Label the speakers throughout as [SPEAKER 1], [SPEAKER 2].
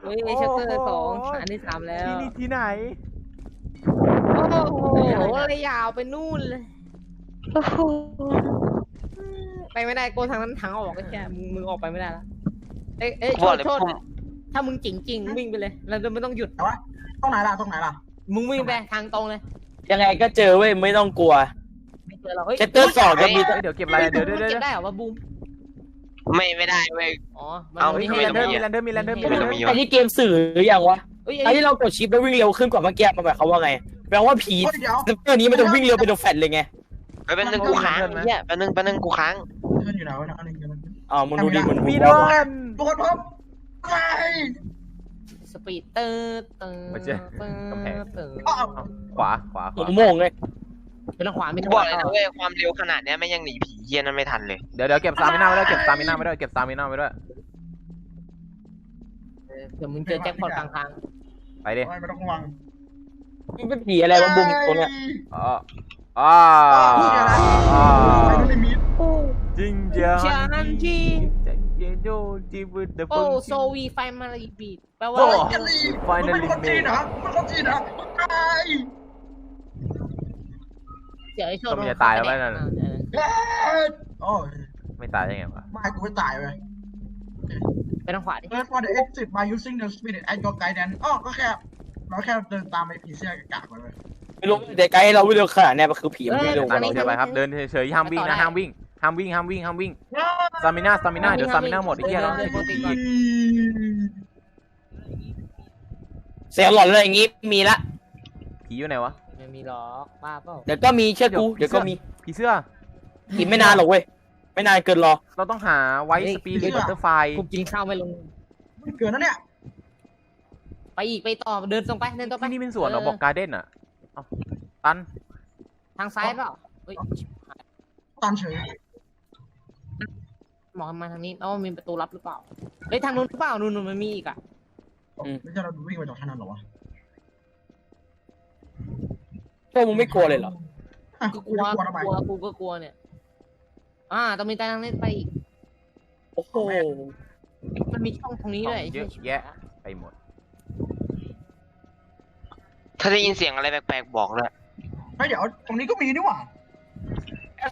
[SPEAKER 1] เฮ้ยชัตเตอร์สองอันที่สามแล้ว
[SPEAKER 2] ที่นี่ที่ไหน
[SPEAKER 1] โอ้โหเลยยาวไปนู่นเลย
[SPEAKER 3] โอ้โห
[SPEAKER 1] ไปไม่ได้โกนทางนั้นทางออกก็แค่มึงมึงออกไปไม่ได้ละเอ้ยเอ้ย
[SPEAKER 4] บอกเลย
[SPEAKER 1] โทษ
[SPEAKER 4] ผม
[SPEAKER 1] โทษถ้ามึงจริงจริงๆวิ่งไปเลยเราจะไม่ต้องหยุด
[SPEAKER 5] ตรงไหนล่ะตรงไหนล่ะ
[SPEAKER 1] มึงวิ่งไปทางตรงเลย
[SPEAKER 3] ยังไงก็เจอเว้ยไม่ต้องกลัว
[SPEAKER 1] ไม่เจอเราเฮ้ย
[SPEAKER 3] เชตเตอร์สองจะมี
[SPEAKER 2] เฮ้ยเดี๋ยวเก็บอะไรเดี๋ยวเดี๋ยว
[SPEAKER 1] มัน
[SPEAKER 2] เดี๋
[SPEAKER 1] เก็
[SPEAKER 2] ยว
[SPEAKER 1] บได้เหรอวะบูม
[SPEAKER 4] ไม่ไม่ได้เว้ย
[SPEAKER 1] อ๋อมัน
[SPEAKER 4] เอา
[SPEAKER 1] มัน
[SPEAKER 2] เฮ้ย
[SPEAKER 1] มี
[SPEAKER 2] มี
[SPEAKER 1] ให้
[SPEAKER 2] แลนเดอร์
[SPEAKER 4] มี
[SPEAKER 2] มีแลนเดอร์มีแลนเดอร์มีแล
[SPEAKER 4] ไม่
[SPEAKER 2] นเดอ
[SPEAKER 4] ต้อ
[SPEAKER 2] ร์
[SPEAKER 4] งมี
[SPEAKER 3] อันนี้เกมสื่อหรือยังวะ
[SPEAKER 1] เอ้ย
[SPEAKER 3] อันที่เรากดชิปแล้ววิ่งเร็วขึ้นกว่าเมื่อกี้มันหมายความว่าไงแปลว่าผี
[SPEAKER 5] เฮ้ยเดี๋ยว
[SPEAKER 3] เซปเตอร์นี้มันจะวิ่งเร็วเป็นตัวแฟลตเลยไง
[SPEAKER 4] ไปเป็นหนึ่งกูค้างเนี่ยแป๊บนึงแป๊บนึงกูค้าง
[SPEAKER 5] เพื่อนอยู่ไหนวะเนี่ยอันนี้กัน
[SPEAKER 3] อ๋อมึงดูดิมึงดู
[SPEAKER 2] มี
[SPEAKER 3] ดิ
[SPEAKER 2] โดน
[SPEAKER 5] ปรากฏพบใคร
[SPEAKER 1] สปีดเตอร์เตอร์
[SPEAKER 2] ไม่ใช่
[SPEAKER 1] เตอร์
[SPEAKER 2] กำแพง
[SPEAKER 1] เตอร์
[SPEAKER 5] อ้าว
[SPEAKER 2] ขวาขวาข
[SPEAKER 3] หั
[SPEAKER 2] วาว
[SPEAKER 3] โมงเลย
[SPEAKER 1] เป็นทางขวาเป็น
[SPEAKER 4] กู
[SPEAKER 1] ทาง
[SPEAKER 4] บ
[SPEAKER 1] ข
[SPEAKER 4] อก
[SPEAKER 1] วา
[SPEAKER 4] เลยนะเว้ยความเร็วขนาดเนี้ยไม่ยังหนีผีเฮี้ยนั้นไม่ทันเลย
[SPEAKER 2] เดี๋ยวเดี๋ยวเก็บสตามิน่าไว้ด้วยเก็บสตามิน่าไว้ด้วยเก็บสตามิน่าไว้ด้วย
[SPEAKER 1] เออเดี๋ยวมึงเจอแจ็คพอตกลางทาง
[SPEAKER 2] ไปดิ
[SPEAKER 5] ไม่ต้องระวัง
[SPEAKER 3] มันเป็นผีอะไรวะบุมตรงเนี้ย
[SPEAKER 2] อ๋ออ๋ออ๋อ
[SPEAKER 5] ไปดูในมิด
[SPEAKER 2] จริงจัง
[SPEAKER 1] ชานจี
[SPEAKER 2] เจโดจีบุดเด
[SPEAKER 1] โอ้โซวีไฟมาลีบีดแปลว่า
[SPEAKER 5] โอ้
[SPEAKER 1] อะไร
[SPEAKER 5] ยกันลีมันเป็นคนจีนเหรอมันคนจีนเหรอใคร
[SPEAKER 1] เดี๋ยวไอ้โชว์
[SPEAKER 2] ก็มันจะตายแล้วไหมนั่น
[SPEAKER 1] เออ
[SPEAKER 5] เฮ้ยโอ้ย
[SPEAKER 2] ไม่ตายได้ไงวะ
[SPEAKER 5] ไม่กูไม่ตายเว้ย
[SPEAKER 1] ไปทางขวาดิ
[SPEAKER 5] Learn for the exit by using the spirit and your guidance อ๋อก็แค่เราแค่เดินตามไปผีเสื้อกากๆไปเว้ย
[SPEAKER 3] ไม่รู้แต่ไกด์เราวิ่งเร็วขนาดเนี้ยมันคือผีมันวิ่งเร็ว
[SPEAKER 2] ตามเราจะไปครับ เดินเฉยๆห้ามวิ่งนะห้ามวิ่งห้ามวิ่งห้ามวิ่งห้ามวิ่งสตามิน่าสตามิน่าเดี๋ยวสตามิน่าหมดไอ้เหี้ยเรา
[SPEAKER 3] เสียงหลอนอะไรอย่างงี้มีละ
[SPEAKER 2] ผีอยู่ไหนวะ
[SPEAKER 1] ไม่มีหรอกบ้าเปล่า
[SPEAKER 3] เดี๋ยวก็มีเชื่อกูเดี๋ยวก็มี
[SPEAKER 2] ผีเสื้อ
[SPEAKER 3] อีกไม่นานหรอกเว้ยไม่นานเกินรอ
[SPEAKER 2] เราต้องหาไวท์สปีริตบัตเตอร์ไฟ
[SPEAKER 1] กูกินข้าวไม่ลง
[SPEAKER 5] ไม่เกินนะเนี่ย
[SPEAKER 1] ไปอีกไปต่อเดินตรงไปเดินตรงไป
[SPEAKER 2] ที่นี่เป็นสวนเหรอบอกการ์เด้นอะเอ้าตัน
[SPEAKER 1] ทางซ้ายเปล่าเฮ้ย
[SPEAKER 5] ตันเฉย
[SPEAKER 1] มองมาทางนี้เอ้ามีประตูลับหรือเปล่าเฮ้ยทางนู้นหรือเปล่านู้นนู้นมันมีอีกอะ
[SPEAKER 5] ไม่ใช่เราวิ่งไปจากทางนั้นหรอวะ
[SPEAKER 3] พวกมึงไม่กลัวเลยเหรอ
[SPEAKER 1] กูกลัว
[SPEAKER 5] กลัวทำไม
[SPEAKER 1] กลัวกูก็กลัวเนี่ย อ่าต้องมีทางนี้ไปอีก
[SPEAKER 3] โอ้โห
[SPEAKER 1] มันมีช่องตรงนี้ด้วย
[SPEAKER 2] เยอะแยะไปหมด
[SPEAKER 4] ถ้าได้ยินเสียงอะไรแปลกๆบอกเลย
[SPEAKER 5] เฮ้ยเดี๋ยวตรงนี้ก็มีนี่หว่า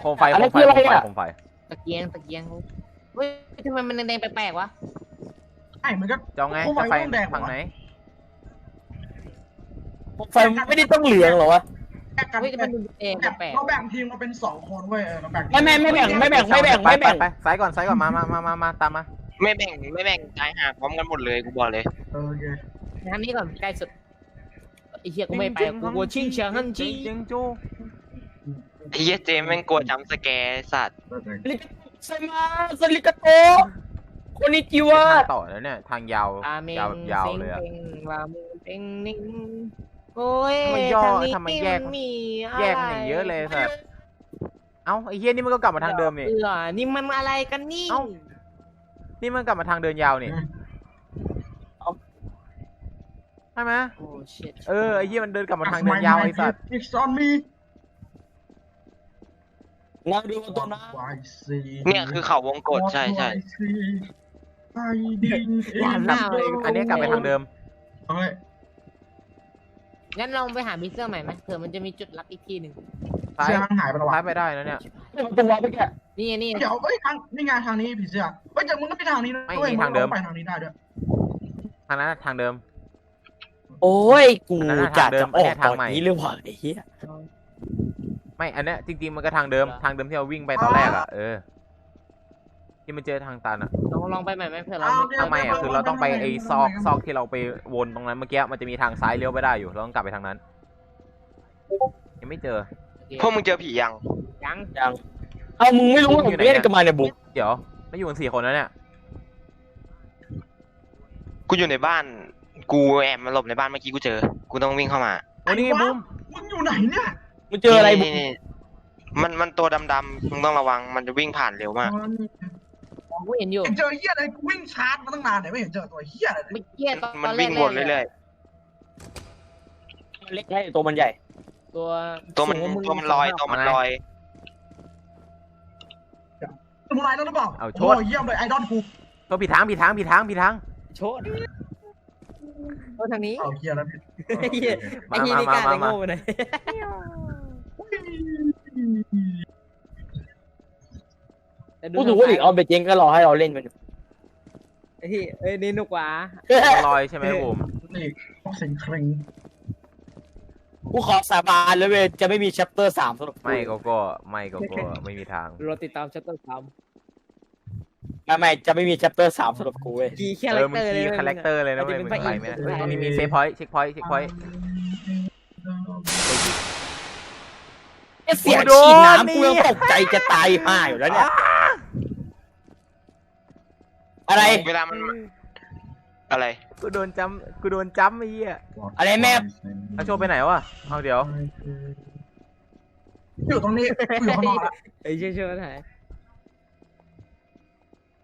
[SPEAKER 2] โคมไฟ
[SPEAKER 3] อะไร
[SPEAKER 2] โคมไฟ
[SPEAKER 3] คืออะไร
[SPEAKER 2] โคมไฟ
[SPEAKER 3] อะ
[SPEAKER 2] โคมไฟ
[SPEAKER 1] ตะเกียงตะเกียงเฮ้ยทำไมมันแดงๆแปลกๆวะ
[SPEAKER 5] ไอ้มันก็
[SPEAKER 2] จะเอาไง
[SPEAKER 5] โคมไฟ
[SPEAKER 2] จะไฟ
[SPEAKER 5] ต้องแดงเหรอ
[SPEAKER 2] ฝั่งไหน
[SPEAKER 3] ไฟไม่ได้ต้องเหลืองเหรอวะ
[SPEAKER 5] แย กกัน
[SPEAKER 1] เฮ้ยมันแดงแปลก
[SPEAKER 5] เราแบ่งทีมมาเป็นสองคนเว้ยเออเราแบ่ง
[SPEAKER 3] ไม่ไม่ไม่แบ่งไม่แบ่งไม่แบ่งไม่แบ่ง
[SPEAKER 2] ไปไปซ้ายก่อนซ้ายก่อนมามามามามาตามมา
[SPEAKER 4] ไม่แบ่งไม่แบ่งตายหาพร้อมกันหมดเลยกูบอกเลย
[SPEAKER 5] เออโอเค
[SPEAKER 1] ๆทางนี้ก่อนใกล้สุดไอ้เหี้ยกูไม่ไปกูกลัวชิงเฉียงฮัน
[SPEAKER 2] จริ
[SPEAKER 1] จี
[SPEAKER 2] งจริงจู้
[SPEAKER 4] ไอ้เฮียเจมส์แม่งกลัวจำสแกร์ไอ้สัตว์
[SPEAKER 5] โอเค
[SPEAKER 3] ไซมาสลิกาโตคนนี้จิวะ
[SPEAKER 2] ทางต่อแล้วเนี่ยทางยาว
[SPEAKER 1] อาเมง
[SPEAKER 2] ยาวแบบยาว
[SPEAKER 1] เซ็ง
[SPEAKER 2] เลยอะ
[SPEAKER 1] เป่งวามูเป่งนิ่งโอ้ย
[SPEAKER 2] ทำไมย่อ
[SPEAKER 1] ทางนี้
[SPEAKER 2] ทำไมแยก
[SPEAKER 1] มี
[SPEAKER 2] แยกมันอย่างเยอะเลยสัตว์เอ้าไอ้เหี้ยนี่มันก็กลับมาทางเดิมนี่
[SPEAKER 1] เออนี่มันอะไรกันนี่
[SPEAKER 2] เอ้า นี่มันกลับมาทางเดินยาวนี่ใช่ไหม
[SPEAKER 1] โอ้ชิต
[SPEAKER 2] เออไอ้เหี้ยมันเดินกลับมาทางเดินยาวไอ้สัตว์
[SPEAKER 5] It's on me
[SPEAKER 3] เราดูตัวนะ
[SPEAKER 5] What I see
[SPEAKER 4] เนี่ยคือเขาวงกฏใช่ใช่
[SPEAKER 5] What I see Hiding in
[SPEAKER 1] หวานหน้าเลย
[SPEAKER 2] อันนี้กลับไปทางเดิม
[SPEAKER 5] เฮ้ย
[SPEAKER 1] งั้นเราไปหามิเซอร์ใหม่ไหมเผื่อมันจะมีจุดลับอีกที่หนึ่ง
[SPEAKER 2] ซ้าย
[SPEAKER 5] เสื้อมันหายไปแล้ววะ
[SPEAKER 2] ซ้ายไปได้นะเนี่ย
[SPEAKER 3] ตัวไปแค่
[SPEAKER 1] นี่ไงนี่ไง
[SPEAKER 5] เดี๋ยวเอ้ยทางนี่ไงทางนี้ผีเสื้อเฮ้ยแต่มึงก็ไปทางนี้นะ
[SPEAKER 2] ไม่
[SPEAKER 5] ว้ย
[SPEAKER 2] มีทางเดิม
[SPEAKER 5] งไปทางนี้ได้ด้วย
[SPEAKER 2] ทางนั้นทางเดิม
[SPEAKER 3] โอ้ย กู
[SPEAKER 2] อันนั้นน่ะ
[SPEAKER 3] จะ
[SPEAKER 2] ทางเดิม
[SPEAKER 3] จะออก
[SPEAKER 2] อันเนี้ย
[SPEAKER 3] ต
[SPEAKER 2] ทาง
[SPEAKER 3] อน
[SPEAKER 2] ใหม่
[SPEAKER 3] นี้เลยว่ะไอ้เหี้ย
[SPEAKER 2] ไม่ อันเนี้ยจริงๆมันก็ทางเดิม ทางเดิมที่เราวิ่งไปตอนแรกอะ เออ ที่มันเจอทางตันอะ
[SPEAKER 1] ลองลองไปใหม่ไหมเผื่อเรา
[SPEAKER 5] อ้าว
[SPEAKER 2] ทำไมอะคือเราต้องไปไอ้ซอกซอกที่เราไปวนตรงนั้นเมื่อกี้มันจะมีทางซ้ายเลี้ยวไปได้อยู่ เราต้องกลับไปทางนั้น ยังไม่เจอ
[SPEAKER 4] พวกมึงเจอผียัง
[SPEAKER 1] ยัง
[SPEAKER 3] ยังเอามึงไม่รู้ว่าผมเล่นกันมาเนี่ยบุ๊ก
[SPEAKER 2] เดี๋ยวไม่อยู่กันสี่คนแล้วเนี่ย
[SPEAKER 4] กูอยู่ในบ้าน กูแอบมาหลบในบ้านเมื่อกี้กูเจอ กูต้องวิ่งเข้ามา
[SPEAKER 2] โอ้นี่ไงบูม
[SPEAKER 5] มึงอยู่ไหนเนี่ย
[SPEAKER 3] มึงเจออะไรบุ๊ก
[SPEAKER 4] นี่ๆมันมันตัวดำๆมึงต้องระวัง มันจะวิ่งผ่านเร็วมาก
[SPEAKER 1] มอง กูเห็นอยู่
[SPEAKER 5] เห็นเจอเหี้ยอะไรกูวิ่งชาร์จมาตั้งนานแต่ไม่เห็นเจอตัวเหี้ยอะไรเลย
[SPEAKER 1] ไม่เกี้ยตอน
[SPEAKER 4] มัน
[SPEAKER 1] ตอแร
[SPEAKER 4] วิ่
[SPEAKER 1] ก
[SPEAKER 4] งวนเรื่อย
[SPEAKER 3] เล็กให้ตัวมันใหญ่
[SPEAKER 1] ๆตัว
[SPEAKER 4] ๆตัวมัน
[SPEAKER 1] สูงกา
[SPEAKER 4] ตัวมันลอยตัวมันลอย
[SPEAKER 5] สมุไรแล้วหรือเปล่า
[SPEAKER 2] เอาโช
[SPEAKER 5] โอ้
[SPEAKER 2] ด
[SPEAKER 5] ยเยี่ยมเลยไอดอลกู
[SPEAKER 2] ตัวผิดทางผิดทางผิดทางผิดทาง
[SPEAKER 3] โชด
[SPEAKER 1] โดนทางนี้
[SPEAKER 5] เอาเคลียร์แล้วพี่
[SPEAKER 1] ไอ้เหี้ยไอ้ยี่นี่กล้าเลยโง่ไปหน่อย แต่ดู
[SPEAKER 3] กูถือว่าอีกเอาไปเจงก็รอให้เราเล่นมันอยู่
[SPEAKER 1] ไอ้ที่เอ้ยนี่หนุกกว่า
[SPEAKER 2] ลอยใช่ไหมผม
[SPEAKER 5] นี่พวกสิงคริง
[SPEAKER 3] กูขอสาบานเลยเว้ยจะไม่มี chapter สามสำหรับกู
[SPEAKER 2] ไม่ก็ก็ไม่ก็ก็ไม่มีทาง
[SPEAKER 1] เราติดตามชัตเตอร์สาม
[SPEAKER 3] ไม่ไม่จะไม่มี chapter สามสำหรับกูเว้ย
[SPEAKER 1] กี่แค
[SPEAKER 2] เอ
[SPEAKER 1] แร
[SPEAKER 2] อ
[SPEAKER 1] ค
[SPEAKER 2] มึ
[SPEAKER 1] เต
[SPEAKER 2] ง
[SPEAKER 1] อร์เลย
[SPEAKER 2] คีย์คาแรคเตอร์เลยนะเว้ย
[SPEAKER 1] อาจจะ
[SPEAKER 2] มึง
[SPEAKER 1] เป็น
[SPEAKER 2] ไป
[SPEAKER 1] พระเอก
[SPEAKER 2] ไม่ได้
[SPEAKER 1] ก็ได้
[SPEAKER 2] ตรงนี้มีเซฟพอยต์เช็คพอยต์เช็คพอยต์
[SPEAKER 3] ไอ้เสียง
[SPEAKER 2] กูโดน
[SPEAKER 3] ฉีดน้ำกูยัง
[SPEAKER 2] นี่
[SPEAKER 3] ตกใจจะตายห่าอยู่แล้วเนี่ย อะไร
[SPEAKER 4] เวลามันอะไร
[SPEAKER 2] กูโดนจำกูโดนจำไอ้เหี้ย
[SPEAKER 3] อะไรแม่
[SPEAKER 2] อาโชว์ไปไหนวะเอาเดี๋ยว
[SPEAKER 5] อยู่ตรงนี้กูอยู่ข้างนอกละ
[SPEAKER 1] ไอ้เชื่อเชื่อไหน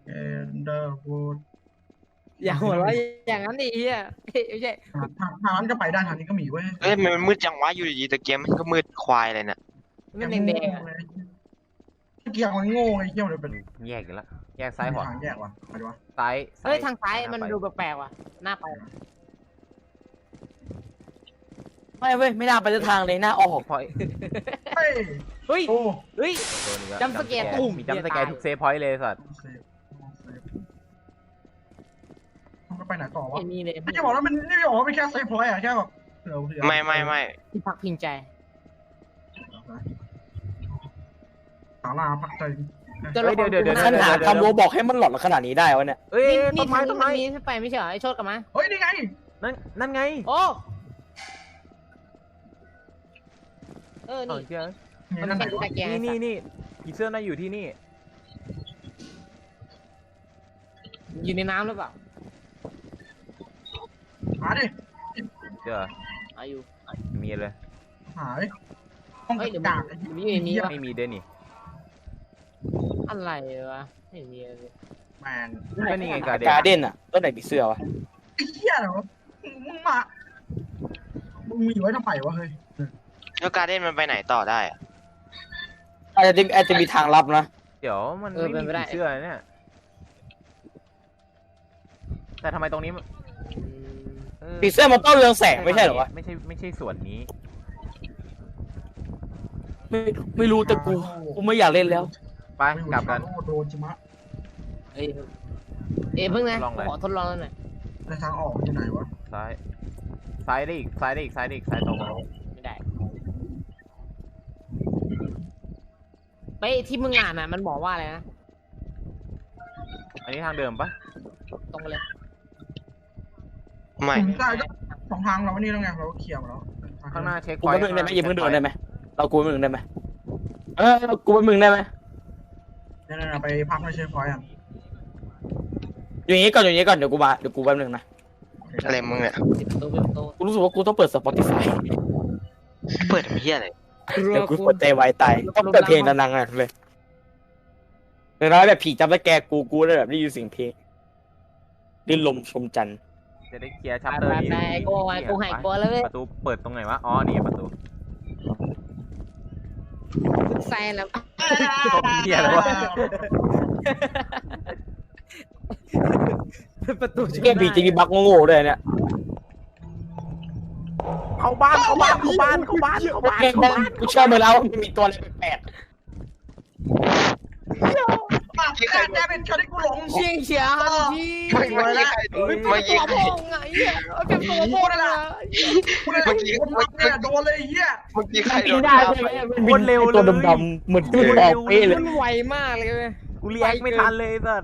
[SPEAKER 5] เอ็นเดอร์วูด
[SPEAKER 1] อย่าหัวเราะอย่างนั้นดิเฮียเฮ้ยไม่ใช่
[SPEAKER 5] ทางทางนั้นก็ไปได้ทางนี้ก็มีเว้ย
[SPEAKER 4] เอ้ยมันมืดจังวะอยู่ดีๆตะเกียบมันก็มืดควายเลยน่ะ
[SPEAKER 1] มันแดงๆอะ
[SPEAKER 5] เกี่ยวมันโง่ไอ้เกี่ยวเลยเป็น
[SPEAKER 2] แยกกันละ แยกซ้ายขวา
[SPEAKER 5] ทางแยกว่ะไปดีวะ
[SPEAKER 2] ซ้าย
[SPEAKER 1] เฮ้ย ทางซ้าย
[SPEAKER 2] ห
[SPEAKER 1] มัน
[SPEAKER 2] ไป
[SPEAKER 1] ดูแปลกๆว่ะหน้าไป
[SPEAKER 3] ไม่เว้ยไม่น่าไปทางเลยหน้าออก
[SPEAKER 2] พอยต์
[SPEAKER 5] เฮ้ย
[SPEAKER 1] เฮ้ย
[SPEAKER 5] โอ้
[SPEAKER 1] เฮ้ย
[SPEAKER 2] โดนอีกแล้ว
[SPEAKER 1] จำสแกนตุ้ม
[SPEAKER 2] มีจำสแกนทุกเซฟพอยต์เลยสัตว์
[SPEAKER 5] เซฟเซฟมันไปไหนต่อวะ
[SPEAKER 1] ไอ้นี่เลย
[SPEAKER 5] ไม่จะบอกว่ามันนี่ไม่บอกว่าเป็นแค่เซฟพอยต์อะแค่แบบเผื่อเผื่อ
[SPEAKER 4] ไม่ไม่ไม่
[SPEAKER 1] ที่พักพิงใจ
[SPEAKER 5] สาราพักใจ
[SPEAKER 1] ตัวละคร
[SPEAKER 3] ขนาดทำโรบอกให้มันหลอนขนาดนี้ได้วะเนี่ย
[SPEAKER 2] เอ้ย
[SPEAKER 1] นี่
[SPEAKER 2] ต้นไม้
[SPEAKER 1] ทาง
[SPEAKER 2] ต้
[SPEAKER 1] นี้
[SPEAKER 2] น
[SPEAKER 1] มัน
[SPEAKER 2] ไม้
[SPEAKER 1] มีขึ้นไปไม่ใช่เหรอไอ้โชดกลับมา
[SPEAKER 5] เฮ้ยนี่ไง
[SPEAKER 2] นั่นนั่นไง
[SPEAKER 1] โอ้เออ
[SPEAKER 2] เอา
[SPEAKER 1] นี่
[SPEAKER 2] เชื่อ
[SPEAKER 5] นี่นั่นไหนวะ
[SPEAKER 1] ตะแกรง
[SPEAKER 2] นี่นี่นี่ผีเสื้อน่าอยู่ที่นี่
[SPEAKER 1] อยู่ในน้ำหรือเปล่า
[SPEAKER 5] หาดิ
[SPEAKER 2] เชื่อ
[SPEAKER 1] อายุ
[SPEAKER 2] มีเลย
[SPEAKER 5] หาดิห้อง
[SPEAKER 1] เฮ้ยเดี๋ยว
[SPEAKER 5] กาก
[SPEAKER 1] มันอยู่ในนี้วะ
[SPEAKER 2] ไม่มีเด้นี่
[SPEAKER 1] อะไรวะไม่มีอะไร
[SPEAKER 5] แมน
[SPEAKER 2] ก็นี่ไงการเดน
[SPEAKER 3] การเด่นอะต้นไหนผีเสื้อวะ
[SPEAKER 5] ไอ้เหี้ยเหรอมึงมามึงมีไว้ทำไมวะเฮ้ย
[SPEAKER 4] แล้วการเด้นมันไปไหนต่อได้อะ
[SPEAKER 3] อาจจะอาจจะมีทางลับนะ
[SPEAKER 2] เดี๋ยวมันไม่มีผีเสื้อเนี่ย แต่ทำไมตรงนี้มันเออ
[SPEAKER 3] ผีเสื้อมันต้องเรืองแสงไม่ใช่เหรอวะ
[SPEAKER 2] ไม่ใช่ไม่ใช่ส่วนนี้
[SPEAKER 3] ไม่ไม่รู้แต่กูกูไม่อยากเล่นแล้ว
[SPEAKER 2] ไปกลับกัน
[SPEAKER 5] โดนจิมะ
[SPEAKER 1] เอ้ยเอ้ยเพิ่งนะ
[SPEAKER 2] ลองเลย
[SPEAKER 1] ขอทดลองหน่อย
[SPEAKER 5] ในทางออกอยู่ไหนวะ
[SPEAKER 2] ซ้ายซ้ายได้อีกซ้ายได้อีกซ้ายได้อีกซ้ายตรง
[SPEAKER 1] ไม่ได้ไปที่มึงอ่านอะ มันบอกว่าอะไรนะ
[SPEAKER 2] อันนี้ทางเดิมปะ
[SPEAKER 1] ตรงไปเลย
[SPEAKER 4] ไม่
[SPEAKER 5] ถึงได้ก็สองทางเราวันนี้แล้วไงเราก็เคลียร์มาแล้ว
[SPEAKER 2] ข้างหน้าเช็ค
[SPEAKER 3] กู
[SPEAKER 2] พอย
[SPEAKER 3] เป็น
[SPEAKER 2] ต์
[SPEAKER 3] มึงได้ไหมยิงมึงเดินได้ไหมเรากูเป็นมึงได้ไหมเออกูเป็นมึงได้ไหม
[SPEAKER 5] เนี่ยๆๆไปพักในเชฟพอยต์อะ
[SPEAKER 3] อย่างนี้ก่อนอย่างนี้ก่อนเดี๋ยวกูมาเดี๋ยวกูแป๊บนึงนะ
[SPEAKER 4] อะไรมึงเนี่ย
[SPEAKER 1] ปิดประตูปิดประตู
[SPEAKER 3] กูรู้สึกว่ากูต้องเปิด Spotify
[SPEAKER 4] เปิดทำเฮียอะไร
[SPEAKER 3] เดี๋ยวกูปวดใจวายตายต้องเปิดเพลงดังๆอะเลยเดี๋ยวน้อยแบบผีจำตะแกกูกูได้แบบได้ยินเสียงเพลงดิ้นลมชมจันทร์
[SPEAKER 2] จะได้เคลียร์ชัป
[SPEAKER 1] ไป
[SPEAKER 2] เตอร์นี้
[SPEAKER 1] ไปไอ้โก้ไอ้โก้หายกลัวแล้วเว้ย
[SPEAKER 2] ประตูเปิดตรงไหนวะ อ๋อ นี่ประตู
[SPEAKER 1] ใส่แล้ว
[SPEAKER 2] เหี้ยอะไรวะ
[SPEAKER 1] ประตู
[SPEAKER 3] เกมผีจะมีบั๊กโง่ๆด้วยเนี่ย
[SPEAKER 2] เข้าบ้านเข้าบ้านเข้าบ้านเข้าบ้านเข้าบ้าน
[SPEAKER 3] เกม
[SPEAKER 2] เข้าบ้าน
[SPEAKER 3] กูเชื่อมาแล้วว่ามันมีตัวอะไรแปลก
[SPEAKER 5] ปากแค่แกเป็นชาที่กูหลง
[SPEAKER 1] เชียงเชียร์ฮันจี
[SPEAKER 4] เมื่อกี้ใครโดนเมื่อกี้
[SPEAKER 1] ตัว
[SPEAKER 4] ใคร
[SPEAKER 1] โป่งไงเหี้ยเอาเป็นตัวโป่งนะ
[SPEAKER 5] กูเลยคนรักเนี่ยโดนเลยไอ้เหี้ย
[SPEAKER 4] เมื่อกี้ใคร
[SPEAKER 3] ๆ
[SPEAKER 4] โดน
[SPEAKER 3] ได้ใช่ไหมมันบินตัวดำๆเหมือนที่มันออกเป้เลย
[SPEAKER 1] มันไวมากเลยเว้ย
[SPEAKER 2] กูเรียกไม่ทันเลยสัส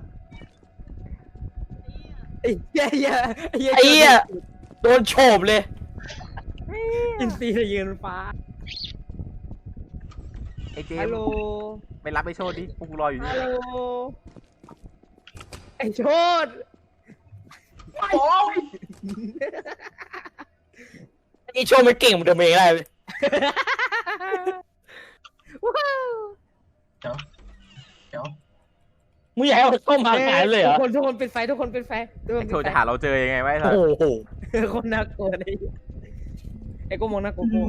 [SPEAKER 1] ไอ้เหี้ยเหี้ย
[SPEAKER 3] ไอ้เหี้ยโดนโฉบเลย
[SPEAKER 1] อินซีทะยืนฟ้า
[SPEAKER 2] ไอเจ
[SPEAKER 1] ฮั
[SPEAKER 2] ม
[SPEAKER 1] ลโหล
[SPEAKER 2] ไปรับไอโชดดิพวกกูรออยู่นี่
[SPEAKER 1] ฮัลโหลไอ้โชด
[SPEAKER 5] โอ้ย
[SPEAKER 3] ไอ้โชว์มันเก่งมันเดินเองได้เลย
[SPEAKER 1] ว้าว
[SPEAKER 5] เดี๋ยวเดี๋ยว
[SPEAKER 3] มึงอยากให้มันเข้ามาขายเลยเหรอ
[SPEAKER 1] ทุกคนทุกคนเป็นไฟทุกคนเป็นไฟทุกค
[SPEAKER 2] ไอนโช
[SPEAKER 1] เป็น
[SPEAKER 2] จะ
[SPEAKER 1] ไฟ
[SPEAKER 2] หาเราเจอยังไงไวะไอ้สัส
[SPEAKER 3] โอ้โห
[SPEAKER 1] คนน่ากลัวเลยไอ้กูมองน่ากลัวกู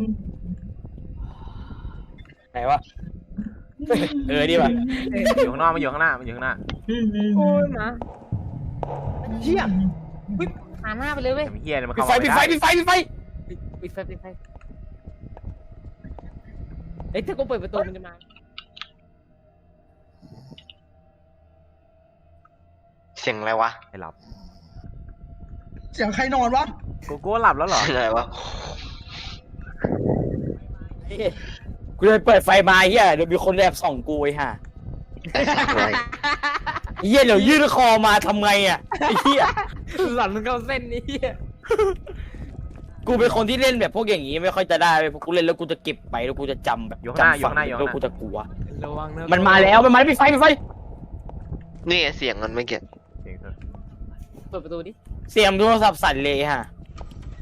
[SPEAKER 3] ไหนวะ เออดีป่ะ
[SPEAKER 2] อยู่ข้างนอกมันอยู่ข้างหน้ามันอยู่ข้างหน้า
[SPEAKER 1] โอ้ยหมาเชี่ยเฮ้ยผ่านหน้าไปเลยเว้ย
[SPEAKER 2] ทำเฮียเลยมัน
[SPEAKER 3] ปิด
[SPEAKER 2] เข้า
[SPEAKER 3] ไฟ
[SPEAKER 2] มา
[SPEAKER 3] ปิด
[SPEAKER 2] ไม่
[SPEAKER 3] ไฟ
[SPEAKER 2] ได้
[SPEAKER 3] ปิดไฟปิดไฟ
[SPEAKER 1] ปิดไฟปิดไฟเอ้ยถ้ากูเปิดประตูมันจะมา
[SPEAKER 4] เสียงอะไรวะ
[SPEAKER 2] ให้หลับ
[SPEAKER 5] เสียงใครนอนวะ
[SPEAKER 2] โกโก้หลับแล้วเหรอ
[SPEAKER 4] เสียงอะไรวะ
[SPEAKER 3] กูเลยเปิดไฟมาเฮียเดี๋ยวมีคนแอบส่องกูไอ้ห่า
[SPEAKER 4] แต่เสียงอะไร
[SPEAKER 3] เฮียเดี๋ยวยื่นคอมาทำไงอะไอ้เฮีย
[SPEAKER 1] หล่อนมันเข้าเส้นนี้
[SPEAKER 3] กูเป็นคนที่เล่นแบบพวกอย่างงี้ไม่ค่อยจะได้เว้ยเพราะกูเล่นแล้วกูจะเก็บไปแล้วกูจะจำแบบ
[SPEAKER 2] อยู่ข้างหน้า
[SPEAKER 3] จำ
[SPEAKER 2] อยู่ข้างหน้าอยู่ข้างหน้า
[SPEAKER 3] แล้วกูจะกลัว
[SPEAKER 1] ระวังนะ
[SPEAKER 3] มันมาแล้วมันมาแล้วปิดไฟปิดไฟ
[SPEAKER 4] นี่ไงเสียงมันไม่เก็ต
[SPEAKER 2] เสียงเธอ
[SPEAKER 1] เปิดประตูดิ
[SPEAKER 3] เสียงโทรศัพท์สั่นเลยฮะ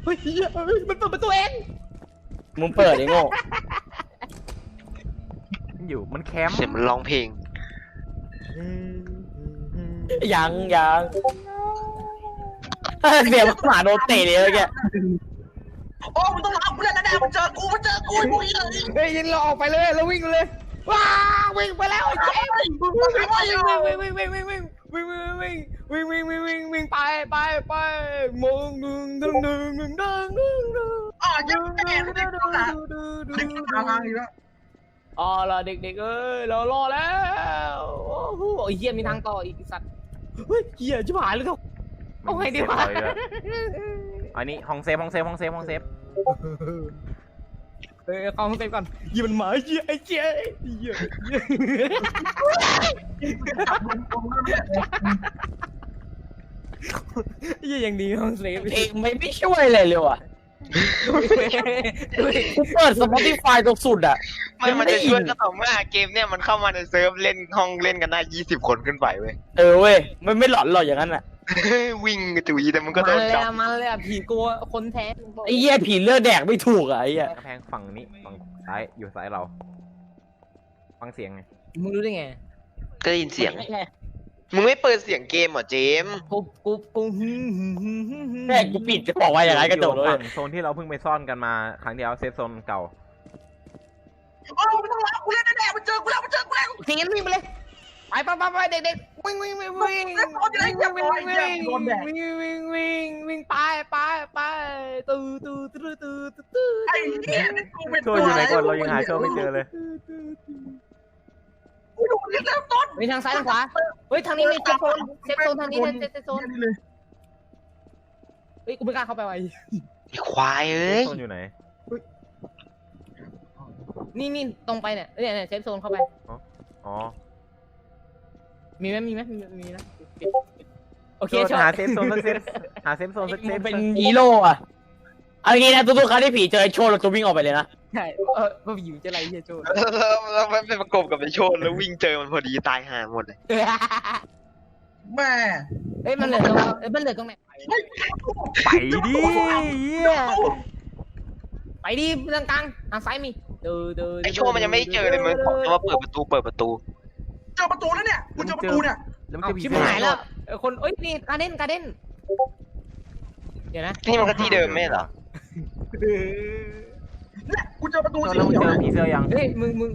[SPEAKER 1] เฮ้ยเหี้ยเฮ้ยมันเปิดประตูเอง
[SPEAKER 3] มึงเปิดไอ้โง่
[SPEAKER 2] มัน อยู่มันแคมป์
[SPEAKER 4] เสียงมันร้องเพลง
[SPEAKER 3] ยังยังเสียงหมาโดนเตะเลยเมื่อกี้
[SPEAKER 5] โอ้มึงต้องรับกูเล่นแน่ๆมึงเจอกูมึงเจอกูไอ้พวกนี้เลย
[SPEAKER 1] เฮ้ยยิงเราออกไปเลยแล้ววิ่งเลยว้าวิ่งไปแล้วไอ้เจ๊วิ่งวิ่งวิ่งวิ่งวิ่งวิ่งวิ่งวิ่งวิ่งวิ่งวิ่งวิ่งวิ่งวิ่งวิ่งไปไปไปมึงดึงดึงดึงดึงดึงดึงดึง
[SPEAKER 5] อะยังแม่ไม่ได้กูนะคลิปทางอีกแล้ ว
[SPEAKER 1] อ๋อละเด็กๆเอ้ยเรารอแล้วโอ้โหไอ้เหี้ยมีทางต่ออีกสัตว์เฮ้ยเหี้ยชิบหายเลยทุกเอาไงดีวะ
[SPEAKER 2] เสียงลอยด้วยอันนี้ห้องเซฟห้องเซฟห้องเซฟห้องเซฟ
[SPEAKER 1] เฮ้ยเข้าห้องเซฟก่อนเหี้ยมันหมาเหี้ยไอ้เจ๊เหี้ย
[SPEAKER 5] จับมึงตรงนั้นเนี่ย
[SPEAKER 1] เหี้ยยังดีห้องเซฟ
[SPEAKER 3] เพลงไม่ไม่ช่วยเลยเลยว่ะ กูเปิด Spotify ตรงสุดอะ
[SPEAKER 4] ไม่มันจะช่วยก็ต่อเมื่อเกมเนี่ยมันเข้ามาในเซิร์ฟเล่นห้องเล่นกันได้ยี่สิบคนขึ้นไปเว้ย
[SPEAKER 3] เออเว้ย มันไม่หลอนหรอกอย่างนั้นอะ
[SPEAKER 4] วิ่งกระจุยแต่มันก็
[SPEAKER 1] มา
[SPEAKER 4] โดน
[SPEAKER 1] เลย
[SPEAKER 4] จับ
[SPEAKER 1] อะมาเลยอะผีกลัวคนแท้
[SPEAKER 3] ไอ้เหี้ยผีเลือดแดกไม่ถูกอะไอ้เหี้ย
[SPEAKER 2] กระแพงฝั่งนี้ฝั่งซ้ายอยู่ซ้ายเรา ฟังเสียงไง
[SPEAKER 1] มึงรู้ได้ไง
[SPEAKER 4] ก็ได้ยินเสียง มึงไม่เปิดเสียงเกมเหรอเจมส์
[SPEAKER 1] กูกูกู
[SPEAKER 3] แม่กูปิดจะบอกว่าอย่างไรก็จบ
[SPEAKER 2] อยู่
[SPEAKER 3] เลย
[SPEAKER 2] ฝั่งโซนที่เราเพิ่งไปซ่อนกันมาครั้งเดียวเซฟโซนเก่า
[SPEAKER 5] โอ้มึงต้องรับกูเล่นแน่ๆมึงเจอกูแล้วมึงเจอกูแล้ว
[SPEAKER 1] ทิ้งงั้นวิ่งไปเลยไปไปไปไปเด็กๆวิ่งวิ่งวิ่งวิ่งวิ่งวิ่งวิ่งวิ่งวิ่งวิ่งวิ่งวิ่งไปไปไปตื้อตื้อตื้อตื้อตื้อ
[SPEAKER 5] ไอ้เหี้ยนี่กูเป็น
[SPEAKER 2] โชว์อยู่ไหนก่อนเรายังหาโชว์ไม่เจอเลย
[SPEAKER 5] กูดูนี่ เริ่มต้น
[SPEAKER 1] มีทางซ้ายทางขวา เฮ้ยทางนี้มีเซฟโซน เซฟโซนทางนี้เซฟเซฟโซน
[SPEAKER 5] นี่เลย
[SPEAKER 1] เฮ้ยกูไม่กล้าเข้าไปว่ะ
[SPEAKER 4] ไอ้ควายเอ้ย
[SPEAKER 2] โซนอยู่ไหน
[SPEAKER 1] นี่นี่ตรงไปเนี่ยเนี่ยเนี่ยเซฟโซนเข้าไป
[SPEAKER 2] อ๋อ
[SPEAKER 1] มีไหมมีไหมมีมีนะโอเค
[SPEAKER 2] โช
[SPEAKER 1] ชอบ
[SPEAKER 2] หาเซฟโซนสักเซฟหาเซฟโซนสักเซ
[SPEAKER 3] มึ
[SPEAKER 2] ฟ
[SPEAKER 3] งเป็นฮีโร่อะเอางี้นะทุกๆครั้งที่ผีเจอไอ้โชว์เราจะวิ่งออกไปเลยนะ
[SPEAKER 1] ใช่เออว่าอยู่จะไรเฮียโจ้
[SPEAKER 4] แล้วแล้วมันเป็นประกบกับไอโชนแล้ววิ่งเจอมันพอดีตายห่าหมดเลย
[SPEAKER 5] แม่
[SPEAKER 1] เอ้ยมันเหลือตรงเอ้ยมันเหลือตรงไหน
[SPEAKER 2] ไปดิเหี้ย
[SPEAKER 1] ไปดิทางกลางทางซ้ายมีเดูดู
[SPEAKER 4] ไอโชมันยังไม่เจอเลยมันบอกแค่ว่าเปิดประตูเปิดประตู
[SPEAKER 5] เจอประตูแล้วเนี่ยกูเจอประตูเนี่ย
[SPEAKER 2] แล้วมัน
[SPEAKER 1] เอา
[SPEAKER 2] จะมี
[SPEAKER 1] ชิบ
[SPEAKER 2] เสื้อ
[SPEAKER 1] หายแล้วเออคนเอ้ยนี่การเด่นการเด่นเดี๋ยวนะ
[SPEAKER 4] นี่มันก็ที่เดิมไม่ใช่เหรอ
[SPEAKER 5] เนี่ยกูเจอประตู
[SPEAKER 2] โชว์
[SPEAKER 5] สี
[SPEAKER 2] แล้วมึง
[SPEAKER 5] เขียว
[SPEAKER 2] เจอ
[SPEAKER 5] เนี่ย
[SPEAKER 2] ผีเสื้อยัง
[SPEAKER 1] เฮ้ยมึงมึง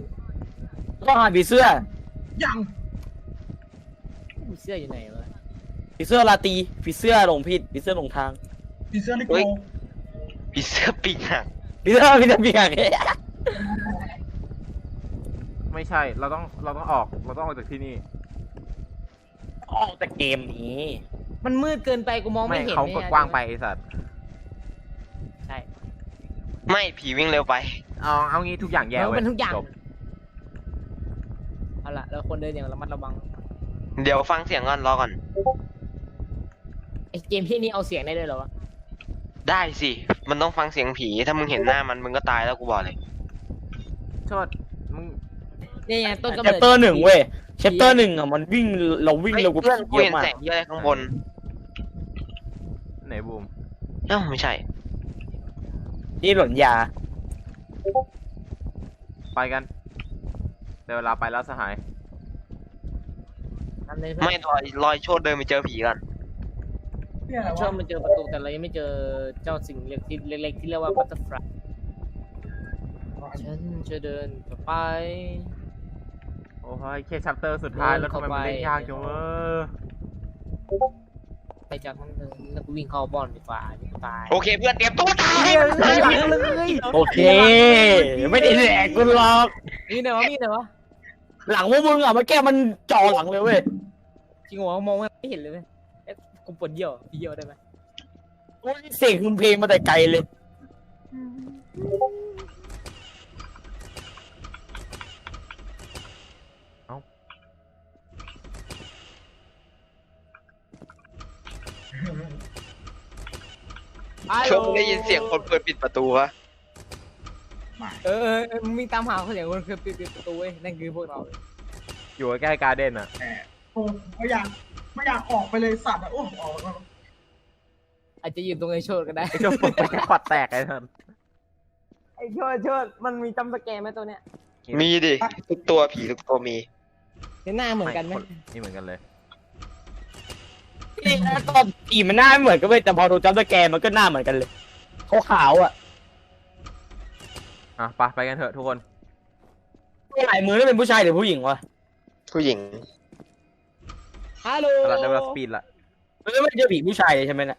[SPEAKER 3] ก็หาผีเสื้อ
[SPEAKER 5] ยัง
[SPEAKER 1] ผีเสื้ออยู่ไหนวะ
[SPEAKER 3] ผีเสื้อลาตีผีเสื้อหลงผิดผีเสื้อหลงทาง
[SPEAKER 5] ผีเสื้อลิโก
[SPEAKER 4] เฮ้ยผีเสื้อปิงห่าง
[SPEAKER 3] ผีเสื้อผีเสื้อผีหัก
[SPEAKER 2] ไม่ใช่เราต้องเราต้องออกเราต้องออกจากที่นี่
[SPEAKER 3] ออกจากเกมนี้
[SPEAKER 1] มันมืดเกินไปกูมอง
[SPEAKER 2] ไม่
[SPEAKER 1] ไม่เห็น
[SPEAKER 2] เขากดกว้างไปไอสัตว์
[SPEAKER 1] ใช่
[SPEAKER 4] ไม่ผีวิ่งเร็วไป
[SPEAKER 2] เอาเอางี้ทุกอย่างแย่
[SPEAKER 1] เออ
[SPEAKER 2] เว้ย
[SPEAKER 1] เป็นทุกอย่าง
[SPEAKER 2] จบ
[SPEAKER 1] เอาละเราควรเดินอย่างระมัดระวัง
[SPEAKER 4] เดี๋ยวฟังเสียงก่อนรอก่อน
[SPEAKER 1] ไอเกมที่นี้เอาเสียงได้ด้วยเหรอวะ
[SPEAKER 4] ได้สิ มันต้องฟังเสียงผี ถ้ามึงเห็นหน้ามันมึงก็ตายแล้วกูบอกเลย
[SPEAKER 2] โทษมึง
[SPEAKER 1] นี่ไงต้นกำ
[SPEAKER 3] แช
[SPEAKER 1] เนิ
[SPEAKER 3] ป
[SPEAKER 1] ด
[SPEAKER 3] เตอร์หนึ่งเว้ยแชปเตอร์หนึ่งอะมันวิ่งเราวิ่ง
[SPEAKER 4] เฮ้ย
[SPEAKER 3] เร็วกว่า
[SPEAKER 4] เพื่อน
[SPEAKER 3] ผี
[SPEAKER 4] กู
[SPEAKER 3] เย
[SPEAKER 4] เห็
[SPEAKER 3] อะ
[SPEAKER 4] น
[SPEAKER 3] มาก
[SPEAKER 4] แสงเยอะเลยข้างบน
[SPEAKER 2] ไหนบูม
[SPEAKER 4] เอ้าไม่ใช่
[SPEAKER 3] นี่หล่นยา
[SPEAKER 2] ไปกันเดี๋ยวเวลาไปแล้วสหาย
[SPEAKER 1] ทำเลย
[SPEAKER 4] ไม่รอยรอยโชดเดินไปเจอผีก่อน
[SPEAKER 5] เนี่ยอะไร
[SPEAKER 1] ช่ว
[SPEAKER 5] วะ
[SPEAKER 1] งมันเจอประตูแต่เรายังไม่เจอเจ้าสิ่งเล็กที่เล็กๆที่เรียกว่าบัตเตอร์ฟลายฉันจะเดินต่อไป
[SPEAKER 2] โอ้ยแค่ชัปเตอร์สุดท้ายแล้วทำไมมันเล่นยากจังเวะ
[SPEAKER 1] ไปจากนั้นเลยแล้วกูวิ่งเข้าบอลดีกว่าจะตาย
[SPEAKER 4] โอเคเพื่อนเตรียมตัวตาย
[SPEAKER 3] โอเค ไม่ได้แหลกกูหรอก
[SPEAKER 1] มีไหนวะมีไหนวะ
[SPEAKER 3] หลังพวกมึงอะเมื่อกี้มันจ่อหลังเลยเว้ย
[SPEAKER 1] จริงเหรอมองไม่เห็นเลยเว้ยเอ๊ะกูปวดเยี่ยวพี่เยี่ยวได้ไหม
[SPEAKER 3] โอ้ยเสียงคุณเพลงมาแต่ไกลเลย
[SPEAKER 1] ฮัล
[SPEAKER 4] ช
[SPEAKER 1] โหล
[SPEAKER 4] มได้ยินเสียงคนเปิดปิดประตูวะ
[SPEAKER 1] เออเออเออมึงวิ่งตามหาเขาเสียงคนคือปิดปิดประตูเว้ยนั่นคือพวกเราเลย
[SPEAKER 2] อยู่ใกล้การ์เด้นอะ
[SPEAKER 5] โอ้ไม่อยากไม่อยากออกไปเลยสัตว์อะโอ้ออกมา
[SPEAKER 1] อาจจะยืนตรงไอ้โชดก็ได้
[SPEAKER 2] ไอ้เจ้าปกไปแค่ขวัดแตกไอ้นั่น
[SPEAKER 1] ไอ้โชดโชดมันมีจำสแกนไหมตัวเนี้ย
[SPEAKER 4] มีดิ ทุกตัวผีทุกตัวมี
[SPEAKER 1] เห็นหน้าเหมือนกันไหม
[SPEAKER 2] นี่เหมือนกันเลย
[SPEAKER 3] นี่ตอนผีมันหน้าไม่เหมือนกันเว้ยแต่พอโดนจับตะแกรงมันก็หน้าเหมือนกันเลยเขาขาวๆอะ
[SPEAKER 2] อะไปไปกันเถอะทุกคน
[SPEAKER 3] หลายมือแล้วเป็นผู้ชายหรือผู้หญิงวะ
[SPEAKER 4] ผู้หญิง
[SPEAKER 1] ฮัลโหล
[SPEAKER 2] ตลาดได้เวลาสปีดละ
[SPEAKER 3] ไม่ไม่เจอผีผู้ชายเลยใช่ไหมเนะ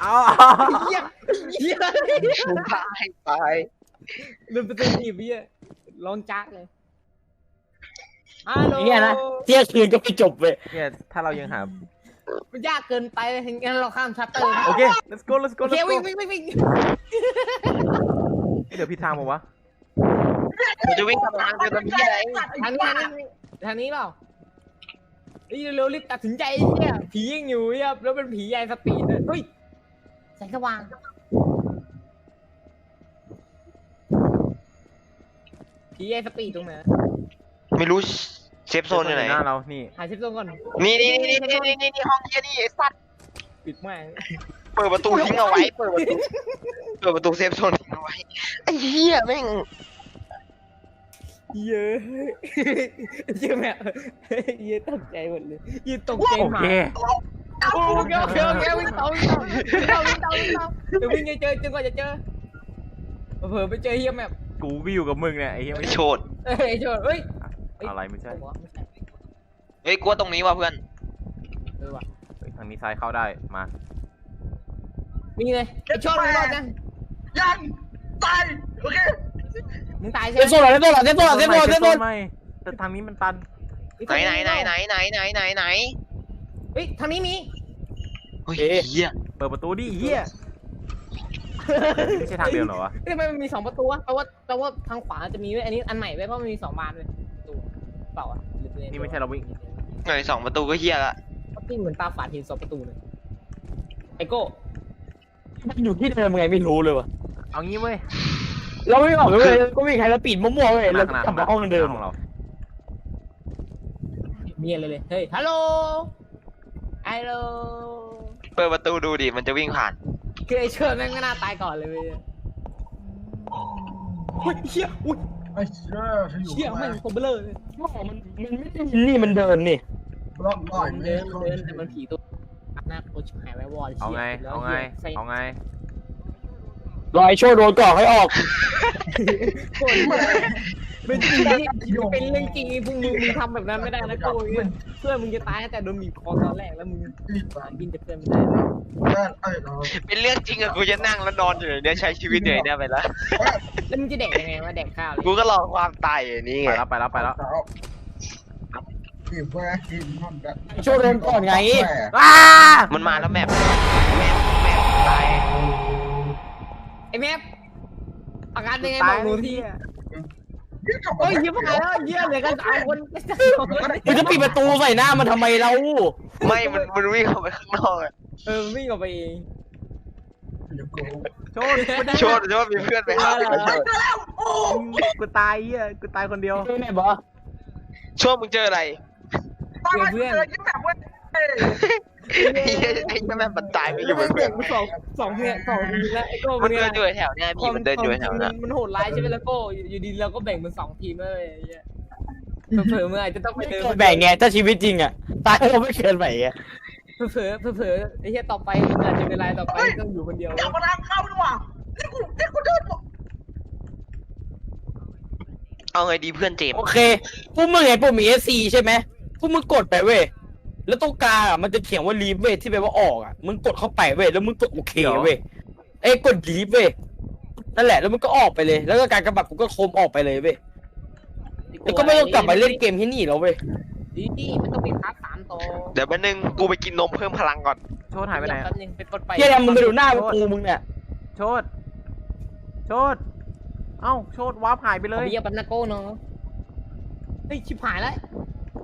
[SPEAKER 2] เอา
[SPEAKER 1] เหี้ยเหี้ย
[SPEAKER 4] ตายตาย
[SPEAKER 1] ลืมปตูหนีบเหี้ยลองจักเลย ฮัลโหล
[SPEAKER 3] เนี่ยนะเที่ยงคืนก็ไม่จบเว้ย
[SPEAKER 2] เนี่ยถ้าเรายังหา
[SPEAKER 1] มันยากเกินไปงั้นเราข้ามชัปเตอร์
[SPEAKER 2] โอเค let's go let's
[SPEAKER 1] โอ
[SPEAKER 2] go
[SPEAKER 1] เค
[SPEAKER 2] let's go
[SPEAKER 1] วิ่งวิ่งวิ่งวิ่ง
[SPEAKER 2] เดี๋ยวพี่ทางบอกวะ
[SPEAKER 4] มันจะวิ่งทำทางเดินมันมีอะไร
[SPEAKER 1] ทางนี้ทางนี้ทางนี้เปล่าเฮ้ยเร็วๆรีบตัดสินใจไอ้เหี้ยผียังอยู่เหี้ยแล้วเป็นผีใหญ่สปีดเลยเฮ้ยแสงสว่างผีใหญ่สปีดตรงไหน
[SPEAKER 4] ไม่รู้เซฟโซนอยู่ไหน
[SPEAKER 2] หน้าเรา นี่
[SPEAKER 1] หาชิปตรงก่อน
[SPEAKER 4] นี่นี่นี่นี่นี่นี่นี่ห้องเฮียนี่ไอ้สัตว์
[SPEAKER 1] ปิดแม่ง
[SPEAKER 4] เปิดประตูทิ้งเอาไว้ เปิดประตู เปิดประตูเซฟโซนทิ้งเอาไว้ ไอ้เหี้ยแม่ง
[SPEAKER 1] เยอะเยอะแม่เยอะตกใจหมดเลยเยอะตกใจ
[SPEAKER 2] โอ
[SPEAKER 1] หมา
[SPEAKER 2] เค
[SPEAKER 1] โอเคโอเคโอเควิ่งต่อวิ่งต่อวิ่งต่อวิ่งต่อวิ่งต่อเดี๋ยววิ่งจะเจอจนกว่าจะเจอเผลอไปเจอเฮียแมพ
[SPEAKER 2] กูก็อยู่กับมึงเนี่ยไอ้เหี้ย
[SPEAKER 4] ไม่
[SPEAKER 2] ไม่
[SPEAKER 4] โชด
[SPEAKER 1] เอ้ยโจเฮ้ย
[SPEAKER 2] อะไรไม่ใช่
[SPEAKER 1] ไม่ใช่
[SPEAKER 4] เฮ้ยกลัวตรงนี้ว่ะเพื่อน
[SPEAKER 1] เออว่ะ
[SPEAKER 2] เฮ้ยทางนี้ซ้ายเข้าได้มา
[SPEAKER 1] มีเลยไอโชดมึงรอดยัง
[SPEAKER 5] ยังตายโอเค
[SPEAKER 1] มึงตายใช่
[SPEAKER 3] เซฟโซนเหรอเซฟโซนเหรอเซฟโซนเหรอเซฟโซนเหรอเซฟโซน
[SPEAKER 2] ไม่แต่ทางนี้มันตัน
[SPEAKER 4] ไหนไหนไหนไหนไหนไหนไหนไหน
[SPEAKER 1] เฮ้ยทางนี้มี
[SPEAKER 4] เฮ้ยเหี้ย
[SPEAKER 2] เปิดประตูดิเหี้ยนี่ไม่ใช่ทางเดิมเหรอวะ
[SPEAKER 1] ทำไมมันมีสองประตูวะแปลว่าแปลว่าทางขวาจะมีเว้ยอันนี้อันใหม่เว้ยเพราะมันมีสองบานเลยประตู เปล่าอะหรือเป็น
[SPEAKER 2] นี่ไม่ใช่เราวิ่ง
[SPEAKER 4] ไหนสองประตูก็เหี้ยละ
[SPEAKER 1] ที่เหมือนตาฝาดเห็นสองประตูเลยไอโก้
[SPEAKER 3] มันอยู่ที่เดิมไงไม่รู้เลยวะ
[SPEAKER 2] เอางี้เว้ย
[SPEAKER 3] เราไม่ออกเลยก็ไม่มีใครเราปิดมั่วๆเว้ยเรา
[SPEAKER 2] ข้างหน้าก
[SPEAKER 3] ลับมาห้องเดิม
[SPEAKER 2] ของเรา
[SPEAKER 1] มีอะไรเลยเฮ้ยฮัลโหลฮัลโหล
[SPEAKER 4] เปิดประตูดูดิมันจะวิ่งผ่าน
[SPEAKER 1] คือไอเชิญแม่งก็น่าตายก่อนเลยเว้ย เฮ้ยเชี่ยอุ้ย
[SPEAKER 5] ไอ้เชี่ยฉันอยู่
[SPEAKER 1] เชี่ย
[SPEAKER 5] ข้าง
[SPEAKER 1] แม่ง
[SPEAKER 5] ล่าง
[SPEAKER 1] ตัวเบลอเลย
[SPEAKER 3] มันมันไม่ได้นี่มันเดินนี่
[SPEAKER 5] ล็อกก่อน
[SPEAKER 1] เดินเดินแต่มันผีตัวหน้าโคชหายไว้วอล
[SPEAKER 2] เอาไง เอาไง เอาไง
[SPEAKER 3] รอยโชว์โดนก่อให้ออก
[SPEAKER 1] เป็นจริงเป็นเรื่องจริงพวกมึงมึงทำแบบนั้นไม่ได้นะโก้เพื่อนมึงจะตายตั้งแต่โดนบีบคอตอนแรกแล้วมึง
[SPEAKER 5] รีบไป
[SPEAKER 1] หากินจะเพื่อนไม่ได้
[SPEAKER 5] เพื่อนเอ้ยเรา
[SPEAKER 4] เป็นเรื่องจริงอะกูจะนั่งแล้วนอนอยู่เนี่ยใช้ชีวิตเหนื่อยเนี่ยไปแล้ว
[SPEAKER 1] แล้วมึงจะแดกยังไงวะแดกข้าวเลย
[SPEAKER 4] กูก็รอความตายอย่างนี้
[SPEAKER 2] ไป
[SPEAKER 4] ไง
[SPEAKER 2] แล้วไปแล้วไปแล้ว
[SPEAKER 5] รีบไปรีบนอนแบบ
[SPEAKER 3] โชว์โดนก่อนไง
[SPEAKER 2] อ้า
[SPEAKER 4] มันมาแล้วแมปแมปแมปตาย
[SPEAKER 1] ไอ้แมปอาการเป็นไงบอกหนูที
[SPEAKER 5] โอ้
[SPEAKER 1] โอ้
[SPEAKER 5] ย
[SPEAKER 1] ยเยอะมากแล้วเยอะเหลือกันสามคน
[SPEAKER 3] มันจะปิดประตูใส่หน้ามันทำไมเรา
[SPEAKER 4] ไม่มันมันวิ่งเข้าไปข้างนอกอะ
[SPEAKER 1] เออวิ่งออกไปเอง
[SPEAKER 2] โชดกูได้
[SPEAKER 4] โชดโชดมีเพื่อนไปหาไปโชด
[SPEAKER 2] กูตายเหี้ยกูตายคนเดียว
[SPEAKER 3] ไม่แม่บอก
[SPEAKER 4] ช่วงมึงเจออะไร
[SPEAKER 5] ตายเพื่อนยิ้มแบบเว้ย
[SPEAKER 4] ไอ้เหี้ยไอ้เหี้ยแม่งมันตายไปอยู่เป็นเพื่อน
[SPEAKER 1] สองสองเนี่ยสองทีแล้วไอ้โก้
[SPEAKER 4] มัน
[SPEAKER 1] เนี่
[SPEAKER 4] เดิ
[SPEAKER 1] ย
[SPEAKER 4] นอยู่แถวเนี่ยพี่มันเดินอยู่แถวเนี่ย
[SPEAKER 1] มันโหดร้ายใช่ไหมแล้วโก้อยู่ดีเราก็แบ่งเป็นสองทีมเลยเผลอๆมื่ออาจจะต้องไปเดิน
[SPEAKER 3] แบ่งไงถ้าชีวิตจริงอะตายเราไม่เกินไปไง
[SPEAKER 1] เผลอๆเผลอๆไอ้เหี้ยต่อไปมึงอาจจะเป็นไรต่อไปต้องอยู่คนเดียว
[SPEAKER 5] อย่ามาล้างเข้าดีกว่านี่กูนี่กูเดินบอก
[SPEAKER 4] เอาไงดีเพื่อนเจมส์
[SPEAKER 3] โอเคพวกมึงไงพวกมีเอสซีใช่ไหมพวกมึงกดไปเว้ย แล้วตรงกลางอะมันจะเขียนว่าลีฟเว้ยที่แปลว่าออกอะมึงกดเข้าไปเว้ยแล้วมึงกดโอเคเว้ยเอ้ยกดลีฟเว้ยนั่นแหละแล้วมึงก็ออกไปเลย แล้วก็การกระบาดกูก็โคมออกไปเลยเว้ยแล้วก็ไม่ต้องกลับมาเล่นเกมที่นี่แล้วเว้ย
[SPEAKER 1] ดีมันต้องมีพาร์ทสามต่อ
[SPEAKER 4] เดี๋ยวแป๊บนึงกูไปกินนมเพิ่มพลังก่อน
[SPEAKER 2] โชดหายไปไหน
[SPEAKER 1] แป๊
[SPEAKER 2] อะ
[SPEAKER 1] บนึงไปกดไป
[SPEAKER 3] เฮียมึงไปดูหน้ากูมึงเนี่ย
[SPEAKER 2] โชดโชดเอ้าโชดวาร์ปหายไปเล
[SPEAKER 1] เอา
[SPEAKER 2] ย
[SPEAKER 1] ไปเยี่ยมแป๊บนะโก้เนาะเฮ้ยชิบหายแล้ว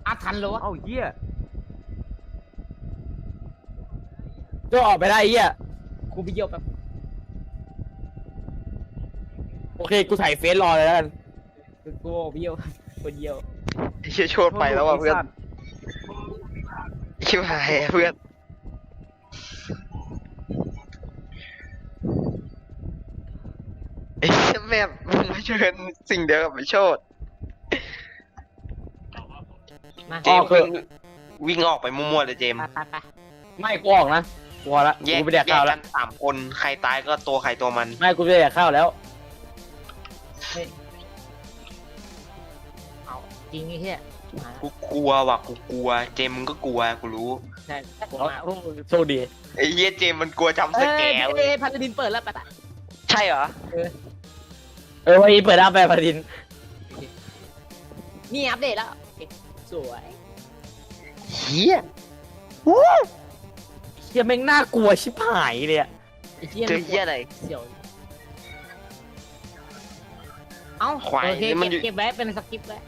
[SPEAKER 1] อาทันเหรอวะ
[SPEAKER 2] เอ้าเหี้ย
[SPEAKER 3] ก็ออกไปได้ไอ้เฮีย
[SPEAKER 1] กูไปเยี่ยมแป๊บ
[SPEAKER 3] โอเคกูถ่ายเฟซรอเลยแล้วกัน
[SPEAKER 1] กูไปเยี่ยมกูเยี่ยม
[SPEAKER 4] เฮียโชดไปแล้วว่ะเพื่อน
[SPEAKER 2] ไสัต
[SPEAKER 4] ชิบหายอะเพื่อนไอ้เหี้ยแม่มึงมาเชิญสิ่งเดียวกับไอ้โชด
[SPEAKER 1] มา
[SPEAKER 4] เจมส์วิ่งวิ่งออกไปมั่วๆเลยเจมส์
[SPEAKER 1] ไปไปไป
[SPEAKER 3] ไม่กูออกนะ กูพอละ
[SPEAKER 4] แยก
[SPEAKER 3] กูไปแดก
[SPEAKER 4] แย
[SPEAKER 3] ข้าว
[SPEAKER 4] ก
[SPEAKER 3] แล้
[SPEAKER 4] กั
[SPEAKER 3] วน
[SPEAKER 4] สามคนใครตายก็ตัวใครตัวมัน
[SPEAKER 3] ไม่กูไปแดกข้าวแล้ว
[SPEAKER 1] เอาจริงไอ้เหี้ยชิบหายแล้ว
[SPEAKER 4] กูกลัวว่ะกูกลัว เจมส์มึงก็กลัวกูรู้
[SPEAKER 1] ใช่กู
[SPEAKER 3] โอ้
[SPEAKER 1] มา
[SPEAKER 3] โหโชคดี
[SPEAKER 4] ไอ้เหี้ยเจมส์มันกลัวจำ
[SPEAKER 1] เอ
[SPEAKER 4] ส
[SPEAKER 1] อ
[SPEAKER 4] แก
[SPEAKER 1] เอ้
[SPEAKER 4] ร์เว้ย
[SPEAKER 1] ยพันดินเปิดแล้วไปไป
[SPEAKER 4] ใช่เหรอ
[SPEAKER 3] เออวันนี้เปิดหน้าแปลพาดิน
[SPEAKER 1] นี่อัปเดตแล้วโอเคสวย
[SPEAKER 4] เฮีย
[SPEAKER 3] เฮียแม่งน่ากลัวชิบหายเลยอะ
[SPEAKER 1] ไอ้เหี้ย
[SPEAKER 4] เจอเฮียอะไร
[SPEAKER 1] เสี่ยวเอ้า
[SPEAKER 4] ควาย
[SPEAKER 1] โอเค
[SPEAKER 4] นี่มันอยู่
[SPEAKER 1] เก็บเก็บไว้เป็นสกิปต์ไว้